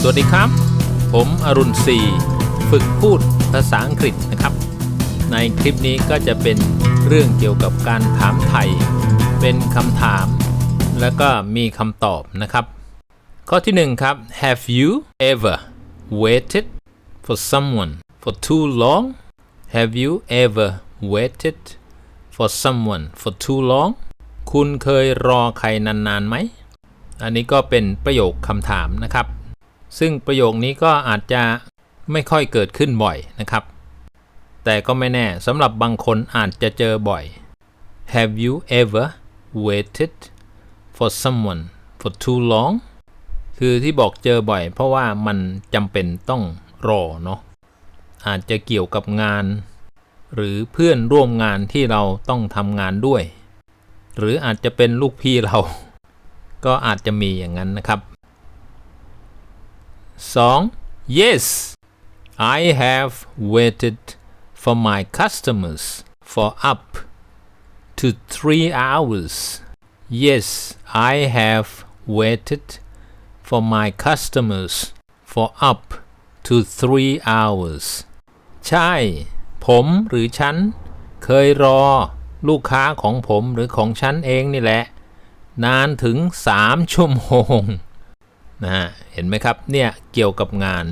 สวัสดีครับ ผมอรุณศรีฝึกพูดภาษาอังกฤษนะครับ ในคลิปนี้ก็จะเป็นเรื่องเกี่ยวกับการถามไทย เป็นคำถาม แล้วก็มีคำตอบนะครับ ข้อที่หนึ่งครับ Have you ever waited for someone for too long Have you ever waited for someone for too long คุณเคยรอใครนานๆไหม อันนี้ก็เป็นประโยคคำถามนะครับ ซึ่งประโยคนี้ก็อาจจะไม่ค่อยเกิดขึ้นบ่อยนะครับ แต่ก็ไม่แน่สำหรับบางคนอาจจะเจอบ่อย Have you ever waited for someone for too long คือที่บอกเจอบ่อย เพราะว่ามันจำเป็นต้องรอเนาะอาจจะเกี่ยวกับงาน หรือเพื่อนร่วมงานที่เราต้องทำงานด้วย หรืออาจจะเป็นลูกพี่เรา ก็อาจจะมีอย่างนั้นนะครับ 2. Yes I have waited for my customers for up to three hours Yes I have waited for my customers for up to three hours ใช่ ผมหรือฉัน เคยรอลูกค้าของผมหรือของฉันเองนี่แหละ นานถึง 3 ชั่วโมงนะฮะเห็นไหมครับเนี่ยเกี่ยวกับงาน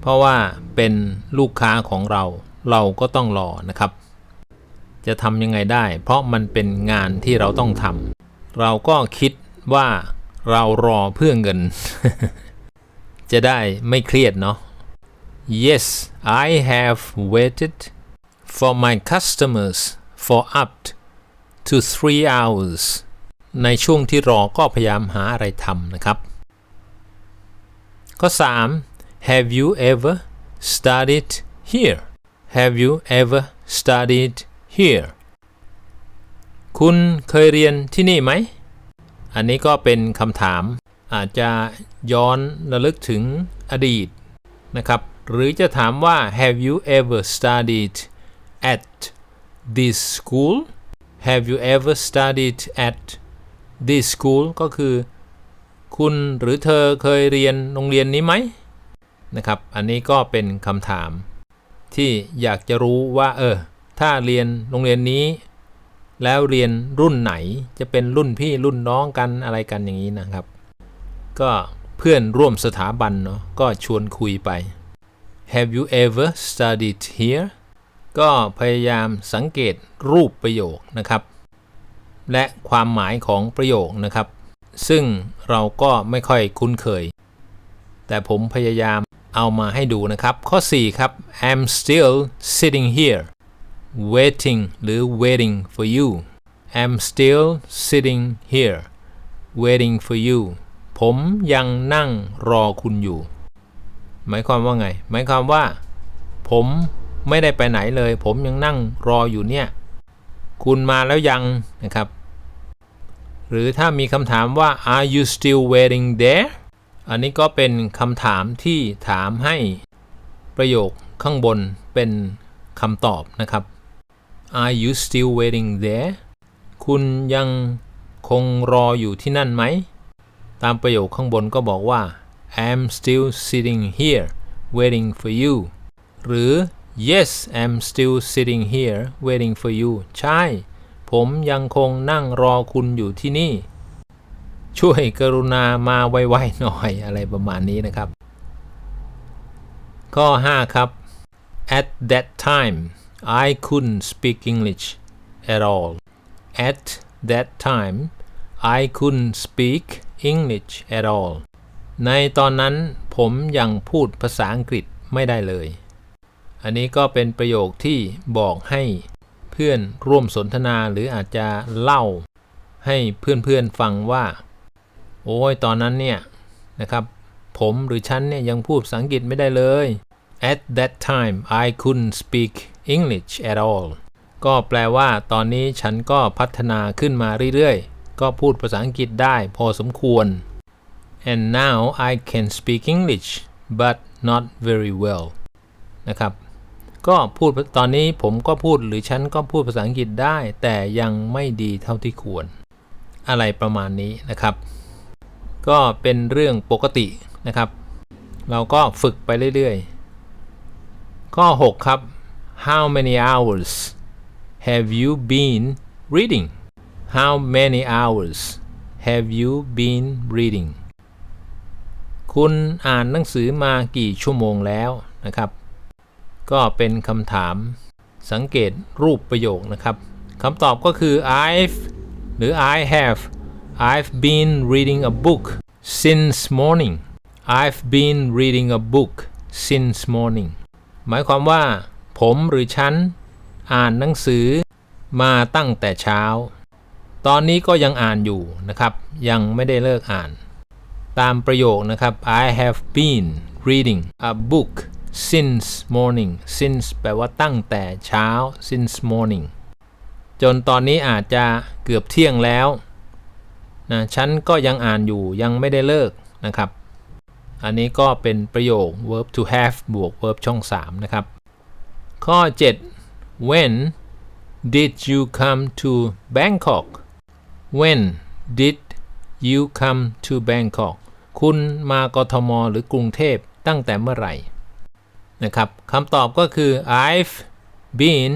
เพราะว่าเป็นลูกค้าของเราเราก็ต้องรอนะครับ จะทำยังไงได้ เพราะมันเป็นงานที่เราต้องทำเราก็คิดว่าเรารอเพื่อเงิน จะได้ไม่เครียดเนาะ Yes I have waited for my customers for up to three hours ในช่วงที่รอก็พยายามหาอะไรทำนะครับ ข้อ 3 Have you ever studied here Have you ever studied here คุณเคยเรียนที่นี่ไหม อันนี้ก็เป็นคำถาม อาจจะย้อนระลึกถึงอดีตนะครับ หรือจะถามว่า Have you ever studied at this school Have you ever studied at this school ก็คือ คุณหรือเธอเคยเรียนโรงเรียนนี้ไหมนะครับ อันนี้ก็เป็นคำถาม ที่อยากจะรู้ว่า เออ ถ้าเรียนโรงเรียนนี้ แล้วเรียนรุ่นไหนจะเป็นรุ่นพี่รุ่นน้องกันอะไรกันอย่างนี้นะครับ ก็เพื่อนร่วมสถาบันเนาะก็ชวนคุยไป Have you ever studied here ก็พยายามสังเกตรูปประโยคนะครับ และความหมายของประโยคนะครับ ซึ่งเราก็ไม่ค่อยคุ้นเคย แต่ผมพยายามเอามาให้ดูนะครับ ข้อ 4 ครับ I'm still sitting here waiting หรือ waiting for you I'm still sitting here waiting for you ผมยังนั่งรอคุณอยู่ หมายความว่าไง หมายความว่า ผมไม่ได้ไปไหนเลย ผมยังนั่งรออยู่เนี่ย คุณมาแล้วยังนะครับ หรือถ้ามีคำถามว่า are you still waiting there อันนี้ก็เป็นคำถามที่ถามให้ประโยคข้างบนเป็นคำตอบนะครับ Are you still waiting there คุณยังคงรออยู่ที่นั่นไหม ตามประโยคข้างบนก็บอกว่า I'm still sitting here waiting for you หรือ Yes I'm still sitting here waiting for you ใช่ ผมยังคงนั่งรอคุณอยู่ที่นี่ ช่วยกรุณามาไวๆหน่อยอะไรประมาณนี้นะครับ ข้อ 5 ครับ At that time I couldn't speak English at all At that time I couldn't speak English at all ในตอนนั้นผมยังพูดภาษาอังกฤษไม่ได้เลย อันนี้ก็เป็นประโยคที่บอกให้เพื่อนร่วมสนทนาหรืออาจจะเล่าให้เพื่อนๆฟังว่า โอ้ยตอนนั้นเนี่ยนะครับผมหรือฉันเนี่ยยังพูดภาษาอังกฤษไม่ได้เลย At that time I couldn't speak English at all ก็แปลว่าตอนนี้ฉันก็พัฒนาขึ้นมาเรื่อยๆ ก็พูดภาษาอังกฤษได้พอสมควร and now I can speak English but not very well นะครับ ก็พูดตอนนี้ผมก็พูดหรือฉันก็พูดภาษาอังกฤษได้ แต่ยังไม่ดีเท่าที่ควร อะไรประมาณนี้นะครับ ก็เป็นเรื่องปกตินะครับ เราก็ฝึกไปเรื่อยๆ ข้อ 6 ครับ How many hours have you been reading How many hours have you been reading คุณอ่านหนังสือมากี่ชั่วโมงแล้วนะครับ ก็เป็นคำถามสังเกตรูปประโยคนะครับคำตอบก็คือ I've หรือ I have I've been reading a book since morning I've been reading a book since morning หมายความว่า ผมหรือฉัน อ่านหนังสือมาตั้งแต่เช้า ตอนนี้ก็ยังอ่านอยู่นะครับ ยังไม่ได้เลิกอ่าน ตามประโยคนะครับ I have been reading a book since morning since แปลว่าตั้งแต่เช้า since morning จนตอนนี้อาจจะเกือบเที่ยงแล้วนะฉันก็ยังอ่านอยู่ยังไม่ได้เลิกนะครับ อันนี้ก็เป็นประโยค verb to have บวก verb ช่อง 3 นะครับ ข้อ 7 when did you come to Bangkok when did you come to Bangkok คุณมากทมหรือกรุงเทพตั้งแต่เมื่อไหร่ นะครับคำตอบก็คือ I've been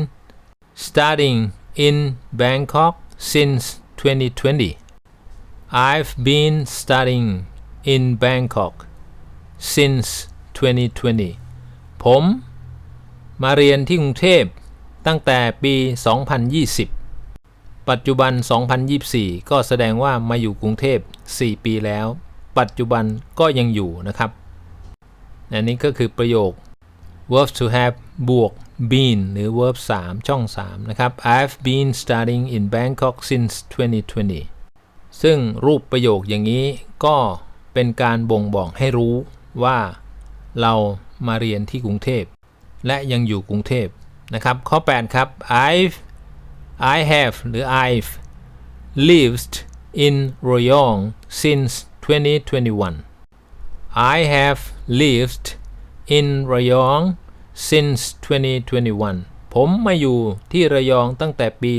studying in Bangkok since 2020 I've been studying in Bangkok since 2020 ผมมาเรียนที่กรุงเทพตั้งแต่ปี 2020 ปัจจุบัน 2024 ก็แสดงว่ามาอยู่กรุงเทพ 4 ปีแล้ว ปัจจุบันก็ยังอยู่นะครับ อันนี้ก็คือประโยค verb to have บวก been หรือ verb 3 ช่อง 3 นะครับ I've been studying in Bangkok since 2020 ซึ่งรูปประโยคอย่างนี้ก็เป็นการบ่งบอกให้รู้ว่าเรามาเรียนที่กรุงเทพ และยังอยู่กรุงเทพนะครับ ข้อ 8 ครับ I've I have หรือ I've lived in Rayong since 2021 I have lived in Rayong since 2021 ผมมาอยู่ที่ระยองตั้งแต่ปี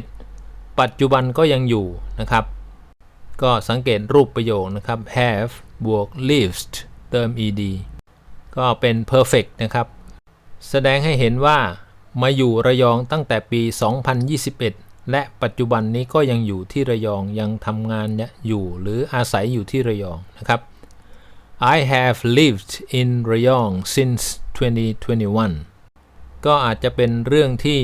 2021 ปัจจุบันก็ยังอยู่นะครับ ก็สังเกตรูปประโยคนะครับ have บวก lived เติม ed ก็เป็น perfect นะครับ แสดงให้เห็นว่ามาอยู่ระยองตั้งแต่ปี 2021 และปัจจุบันนี้ก็ยังอยู่ที่ระยองยังทำงานอยู่หรืออาศัยอยู่ที่ระยองนะครับ I have lived in Rayong since 2021 ก็อาจจะเป็นเรื่องที่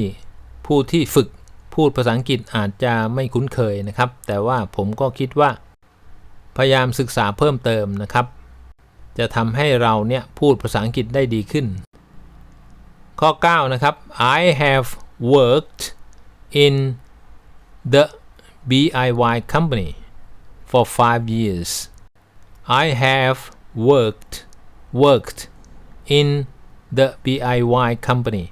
ผู้ที่ฝึกพูดภาษาอังกฤษอาจจะไม่คุ้นเคยนะครับ แต่ว่าผมก็คิดว่า พยายามศึกษาเพิ่มเติมนะครับ จะทำให้เราเนี่ยพูดภาษาอังกฤษได้ดีขึ้น ข้อ 9 นะครับ I have worked in the BIY company for five years I have worked worked in the BIY company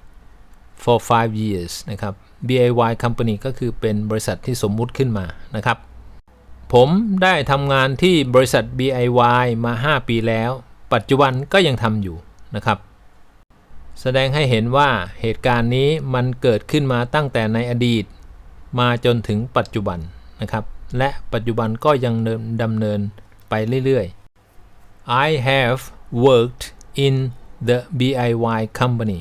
for five years นะครับ BIY company ก็คือเป็นบริษัทที่สมมุติขึ้นมานะครับ ผมได้ทำงานที่บริษัท BIY มา 5 ปีแล้ว ปัจจุบันก็ยังทำอยู่นะครับ แสดงให้เห็นว่าเหตุการณ์นี้มันเกิดขึ้นมาตั้งแต่ในอดีต มาจนถึงปัจจุบันนะครับ และปัจจุบันก็ยังดำเนินไปเรื่อยๆ I have worked in the BIY company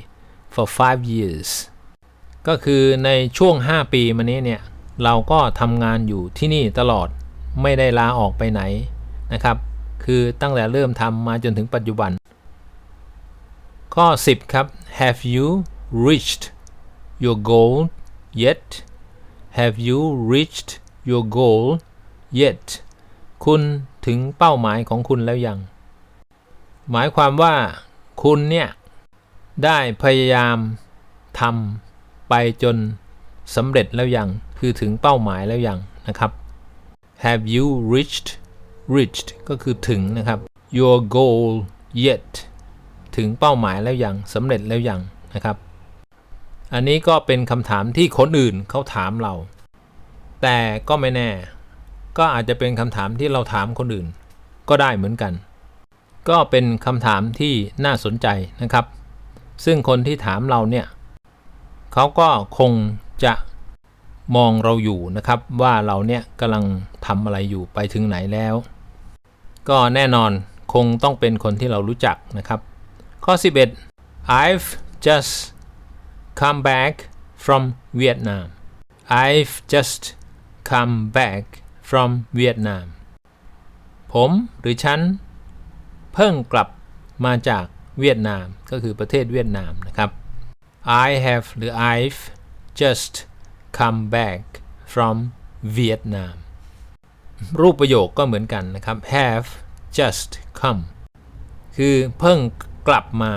for five years ก็คือในช่วง 5 ปีมานี้เนี่ย เราก็ทำงานอยู่ที่นี่ตลอดไม่ได้ลาออกไปไหนนะครับ คือตั้งแต่เริ่มทำมาจนถึงปัจจุบัน ข้อ 10 ครับ Have you reached your goal yet Have you reached your goal yet คุณถึงเป้าหมายของคุณแล้วยัง หมายความว่าคุณเนี่ยได้พยายามทำไปจนสำเร็จแล้วยัง คือถึงเป้าหมายแล้วยังนะครับ Have you reached reached ก็คือถึงนะครับ your goal yet ถึงเป้าหมายแล้วยังสำเร็จแล้วยังนะครับ อันนี้ก็เป็นคำถามที่คนอื่นเขาถามเรา แต่ก็ไม่แน่ ก็อาจจะเป็นคำถามที่เราถามคนอื่น ก็ได้เหมือนกัน ก็เป็นคำถามที่น่าสนใจนะครับ ซึ่งคนที่ถามเราเนี่ยเขาก็คงจะมองเราอยู่นะครับ ว่าเราเนี่ยกำลังทำอะไรอยู่ไปถึงไหนแล้ว ก็แน่นอนคงต้องเป็นคนที่เรารู้จักนะครับ ข้อ 11 I've just come back from Vietnam I've just come back from Vietnam ผมหรือฉัน เพิ่งกลับมาจากเวียดนาม ก็คือประเทศเวียดนามนะครับ I have หรือ I've just come back from Vietnam รูปประโยคก็เหมือนกันนะครับ have just come คือเพิ่งกลับมา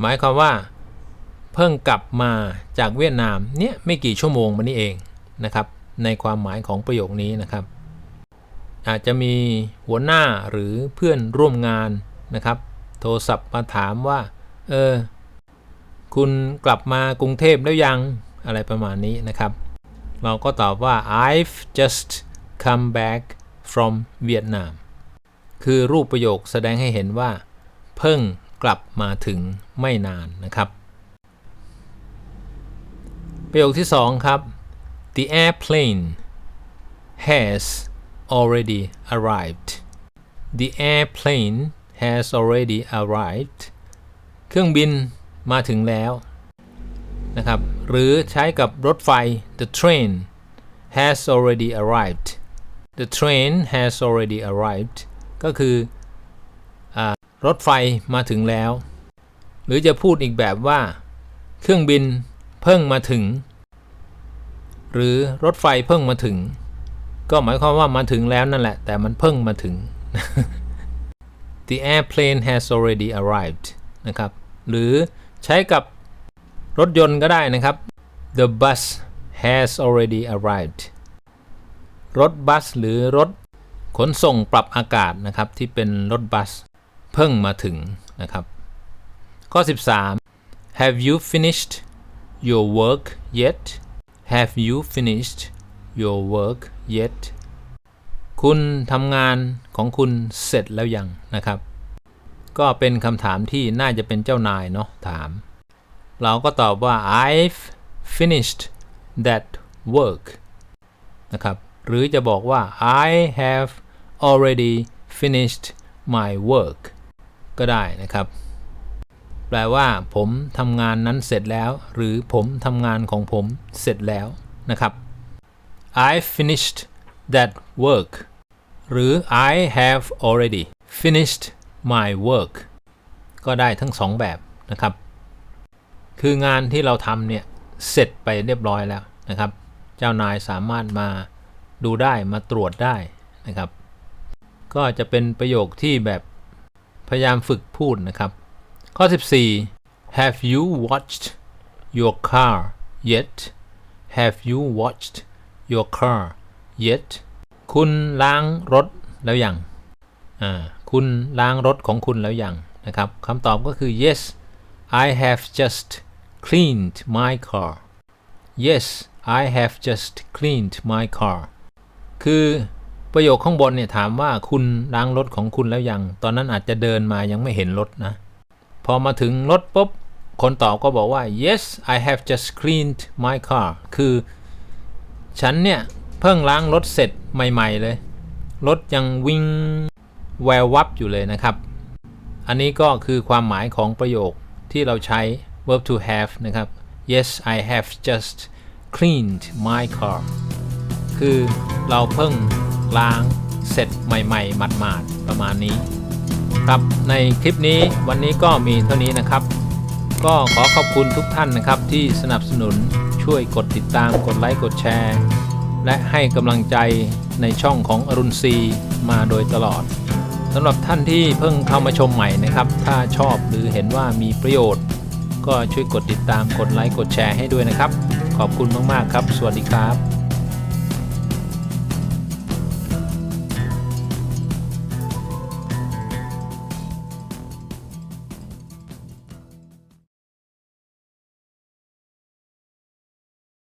หมายความว่า เพิ่งกลับมาจากเวียดนามเนี่ยไม่กี่ชั่วโมงมานี้เองนะครับ ในความหมายของประโยคนี้นะครับ อาจจะมีหัวหน้าหรือเพื่อนร่วมงานนะครับ โทรศัพท์มาถามว่า เออ คุณกลับมากรุงเทพแล้วยังอะไรประมาณนี้นะครับ เราก็ตอบว่า I've just come back from Vietnam คือรูปประโยคแสดงให้เห็นว่า เพิ่งกลับมาถึงไม่นานนะครับ ประโยคที่ 2 ครับ The airplane has already arrived The airplane has already arrived เครื่องบินมาถึงแล้วนะครับ หรือใช้กับรถไฟ The train has already arrived The train has already arrived ก็คืออรถไฟมาถึงแล้ว หรือจะพูดอีกแบบว่า เครื่องบินเพิ่งมาถึง หรือรถไฟเพิ่งมาถึง ก็หมายความว่ามาถึงแล้วนั่นแหละ แต่มันเพิ่งมาถึง The airplane has already arrived นะครับ หรือใช้กับรถยนต์ก็ได้นะครับ The bus has already arrived รถบัสหรือรถขนส่งปรับอากาศนะครับ ที่เป็นรถบัส เพิ่งมาถึงนะครับ ข้อ 13 Have you finished your work yet Have you finished your work yet คุณทำงานของคุณเสร็จแล้วยังนะครับ ก็เป็นคำถามที่น่าจะเป็นเจ้านายเนาะถาม เราก็ตอบว่า I've finished that work นะครับ หรือจะบอกว่า I have already finished my work ก็ได้นะครับ แปลว่า ผมทำงานนั้นเสร็จแล้ว หรือผมทำงานของผมเสร็จแล้วนะครับ I finished that work หรือ I have already finished my work ก็ได้ทั้งสองแบบนะครับ คืองานที่เราทำเนี่ย เสร็จไปเรียบร้อยแล้วนะครับ เจ้านายสามารถมาดูได้มาตรวจได้นะครับ ก็จะเป็นประโยคที่แบบพยายามฝึกพูดนะครับ ข้อ 14 Have you watched your car yet Have you watched your car yet คุณล้างรถแล้วยัง อ่า คุณล้างรถของคุณแล้วยังนะครับคำตอบก็คือ yes I have just cleaned my car yes I have just cleaned my car คือประโยคข้างบนเนี่ยถามว่าคุณล้างรถของคุณแล้วยัง ตอนนั้นอาจจะเดินมายังไม่เห็นรถนะ พอมาถึงรถปุ๊บ คนตอบก็บอกว่า yes I have just cleaned my car คือ ฉันเนี่ย เพิ่งล้างรถเสร็จใหม่ ๆ เลย รถยังวิ่งแวววับอยู่เลยนะครับ อันนี้ก็คือความหมายของประโยคที่เราใช้ verb to have นะครับ yes I have just cleaned my car คือเราเพิ่งล้างเสร็จใหม่ๆหมาดๆประมาณนี้ ครับในคลิปนี้วันนี้ก็มีเท่านี้นะครับ ก็ขอขอบคุณทุกท่านนะครับที่สนับสนุน ช่วยกดติดตามกดไลค์กดแชร์ และให้กำลังใจในช่องของอรุณซีมาโดยตลอดสำหรับท่านที่เพิ่งเข้ามาชมใหม่นะครับ ถ้าชอบหรือเห็นว่ามีประโยชน์ ก็ช่วยกดติดตามกดไลค์กดแชร์ให้ด้วยนะครับ ขอบคุณมากๆครับ สวัสดีครับ